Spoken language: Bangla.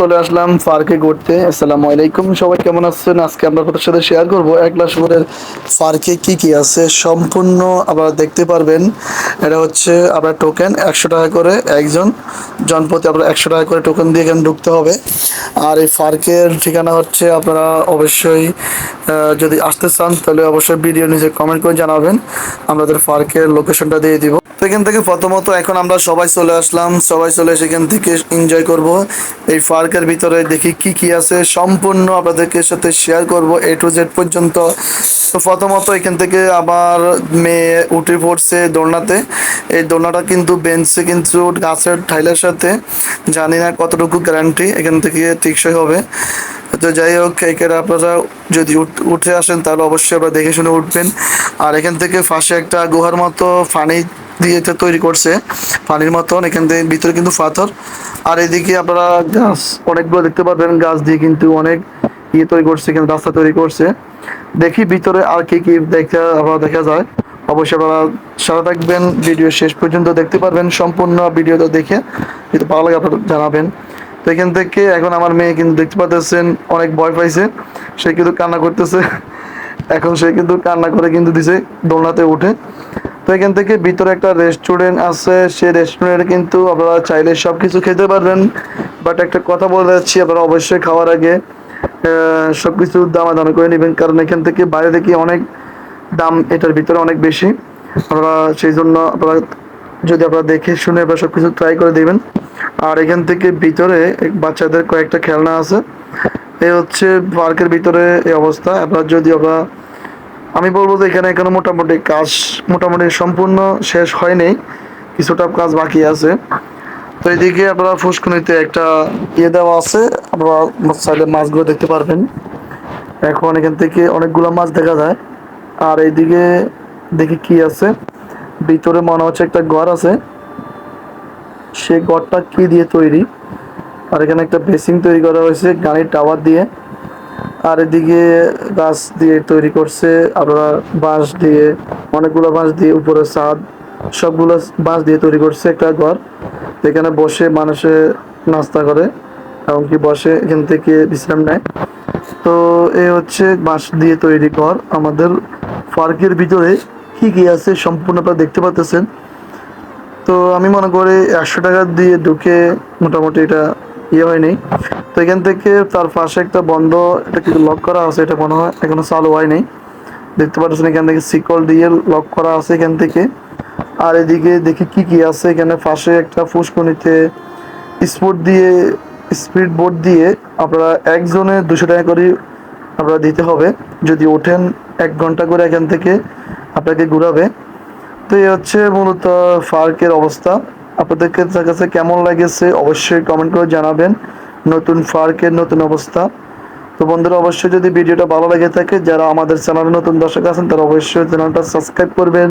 চলে আসলাম পার্কে ঘুরতে। আসসালামু আলাইকুম, সবাই কেমন আছেন? আজকে আমরা আপনাদের সাথে শেয়ার করব এক লাখ শহরের পার্কে কি কি আছে। সম্পূর্ণ আপনারা দেখতে পারবেন। এটা হচ্ছে আপনার টোকেন একশো টাকা করে একজন। জনপ্রতি আপনার একশো টাকা করে টোকেন দিয়ে এখানে ঢুকতে হবে। আর এই পার্কের ঠিকানা হচ্ছে আপনারা অবশ্যই যদি আসতে চান, তাহলে অবশ্যই ভিডিও নিজে কমেন্ট করে জানাবেন। আমাদের পার্কের লোকেশনটা দিয়ে দিব। তো এখান থেকে প্রথমত এখন আমরা সবাই চলে আসলাম। সবাই চলে সেখান থেকে এনজয় করব। এই পার্কের ভিতরে দেখি কি কি আছে। সম্পূর্ণ আপনাদেরকে সাথে শেয়ার করব এ টু জেড পর্যন্ত। তো প্রথমত এখান থেকে আবার মেয়ে উঠে পড়ছে দোলনাতে। এই দোলনাটা কিন্তু বেঞ্চে কিন্তু গাছের ঠাইলের সাথে। জানি না কতটুকু গ্যারান্টি এখান থেকে টেকসই হবে। তো যাই হোক এখানে আপনারা যদি উঠ- আসেন তাহলে অবশ্যই আপনারা দেখে শুনে উঠবেন। আর এখান থেকে পাশে একটা গুহার মতো পানি দিয়ে এটা তৈরি করছে। পানির মতন, এখান থেকে ভিতরে কিন্তু পাথর। আর এদিকে আপনারা গাছ, অনেকগুলো দেখতে পারবেন, গাছ দিয়ে কিন্তু অনেক ইয়ে তৈরি করছে কিন্তু রাস্তা তৈরি করছে। দেখি ভিতরে আর কি কি দেখা আপনারা দেখা যায়। অবশ্যই আপনারা সারা থাকবেন, ভিডিও শেষ পর্যন্ত দেখতে পারবেন, সম্পূর্ণ ভিডিওটা দেখে। যদি ভালো লাগে, আপনারা জানাবেন। তো এখান থেকে এখন আমার মেয়ে কিন্তু দেখতে পাচ্ছেন অনেক ভয় পাইছে। সে কিন্তু কান্না করতেছে। এখন সে কিন্তু কান্না করে কিন্তু দিছে, দোলনাতে উঠে। এখান থেকে ভিতরে একটা রেস্টুরেন্ট আছে সেই রেস্টুরেন্টে কিন্তু আপনারা চাইলে সব কিছু খেতে পারবেন। বাট একটা কথা বলে যাচ্ছি, আপনারা অবশ্যই খাওয়ার আগে সব কিছু দামাদামি করে নেবেন। কারণ এখান থেকে বাইরে থেকে অনেক দাম এটার ভিতরে অনেক বেশি। আপনারা সেই জন্য আপনারা যদি আপনারা দেখে শুনে আপনারা সব কিছু ট্রাই করে দেবেন আর এখান থেকে ভিতরে বাচ্চাদের কয়েকটা খেলনা আছে। এই হচ্ছে পার্কের ভিতরে এই অবস্থা। আপনার যদি আপনারা আমি বলব যে এখানে এখানে মোটামুটি কাজ মোটামুটি সম্পূর্ণ শেষ হয়নি, কিছুটা কাজ বাকি আছে। তো এদিকে আপনারা ফুসকুনিতে একটা ইয়ে দেওয়া আছে, আপনারা সাইডে মাছগুলো দেখতে পারবেন। এখন এখান থেকে অনেকগুলো মাছ দেখা যায়। আর এইদিকে দেখি কি আছে। ভিতরে মনে হচ্ছে একটা ঘর আছে। সে ঘরটা কি দিয়ে তৈরি? আর এখানে একটা বেসিং তৈরি করা হয়েছে, গাড়ির টাওয়ার দিয়ে। আর এদিকে গাছ দিয়ে তৈরি করছে, আপনারা বাঁশ দিয়ে, অনেকগুলো বাঁশ দিয়ে উপরে ছাদ, সবগুলো বাঁশ দিয়ে তৈরি করছে একটা ঘর। এখানে বসে মানুষে নাস্তা করে এমনকি বসে এখান থেকে বিশ্রাম নেয়। তো এ হচ্ছে বাঁশ দিয়ে তৈরি ঘর। আমাদের পার্কের ভিতরে কি কি আছে সম্পূর্ণ আপনারা দেখতে পাচ্ছেন তো আমি মনে করি একশো টাকা দিয়ে ঢুকে মোটামুটি এটা ইয়ে হয়নি। তো এখান থেকে তার পাশে একটা বন্ধ, এটা কিন্তু লক করা আছে? এটা মনে হয় এখনও চালু হয়নি। দেখতে পাচ্ছেন এখান থেকে সিকল দিয়ে লক করা আছে এখান থেকে। আর এদিকে দেখি কি কি আছে। এখানে পাশে একটা ফুসকুনিতে স্পোর্ট দিয়ে, স্পিড বোর্ড দিয়ে আপনারা একজনে দুশো টাকা করে আপনারা দিতে হবে। যদি ওঠেন এক ঘণ্টা করে এখান থেকে আপনাকে ঘুরাবে। তো এই হচ্ছে মূলত পার্কের অবস্থা। আপনাদের কাছে কেমন লাগেছে অবশ্যই কমেন্ট করে জানাবেন। নতুন ফার্কের নতুন অবস্থা। তো বন্ধুরা, অবশ্যই যদি ভিডিওটা ভালো লাগে থাকে, যারা আমাদের চ্যানেলে নতুন দর্শক আছেন, তারা অবশ্যই চ্যানেলটা সাবস্ক্রাইব করবেন।